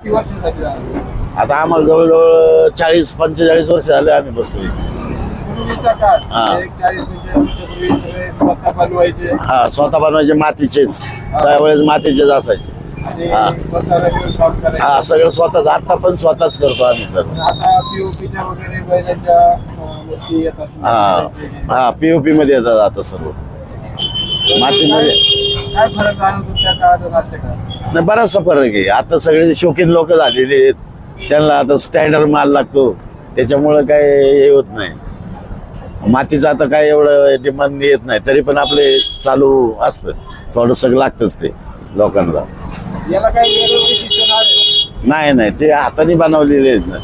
किती वर्ष झाली दादा? आता आम्हाला जवळजवळ चाळीस पंचेचाळीस वर्ष झाले आम्ही बसतोय पूर्वीचा काळ. हा. म्हणजे एक चाळीस पंचेचाळीस वर्षापूर्वी सगळे स्वतः बनवायचे. हा स्वतः बनवायचे मातीचेच. त्यावेळेस मातीचेच असायचे. आणि हा. काम करायचे. हा सगळं स्वतःच. आता पण स्वतःच करतो आम्ही सर्व आता पीओपीच्या वगैरे बैलांच्या अं, मूर्ती येतात. हा. हा पीओपी मध्ये येतात आता सर्व. मातीमध्ये. काय काय फरक जाणवतो त्या काळात आणि आजच्या काळात? नाही बराचसा फरक आहे. आता सगळे शौकीन लोक झालेले आहेत त्यांना आता स्टँडर्ड माल लागतो. त्याच्यामुळं काय हे होत नाही. मातीचं आता काय एवढं डिमांड येत नाही. तरी पण आपले चालू असतं. थोडंसं लागतंच ते लोकांना. याला काही वेगळं वैशिष्ट्य नाही नाही नाही. ते हाताने बनवलेले आहेत ना.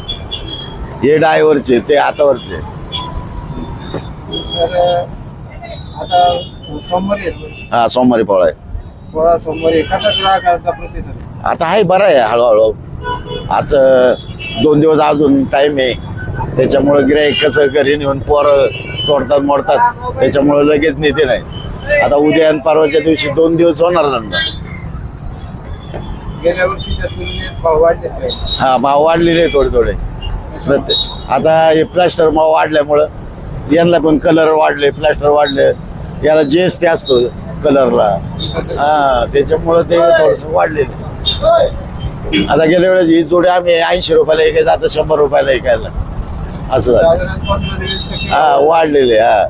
हे डायवरचे ते हातावरचे तर अं, आता सोमवारी आहे हा सोमवारी पोळा आहे. पोळा सोमवारी. आहे. कसा ग्राहकांचा प्रतिसाद आहे? आता आहे बरं आहे हळूहळू. आज अं, दोन दिवस अजून टाइम आहे. त्याच्यामुळं गिराईक कसं घरी नेऊन पोरं तोडतात मोडतात त्याच्यामुळं लगेच नेते नाही. आता उद्या आणि परवाच्या दिवशी दोन दिवस होणार धंदा. गेल्या वर्षीच्या तुलनेत भाव वाढलेत काय हा भाव वाढलेले आहे थोडे थोडे प्रत्येक आता हे प्लास्टर भाव वाढल्यामुळं यांना पण कलर वाढले प्लॅस्टर वाढले. याला जी एस असतो कलरला हा त्याच्यामुळं ते थोडस वाढलेले आता गेल्या वेळेस ही जोडी आम्ही ऐंशी रुपयाला ऐकायचं आता शंभर रुपयाला ऐकायला असं झालं. हा वाढलेले हा.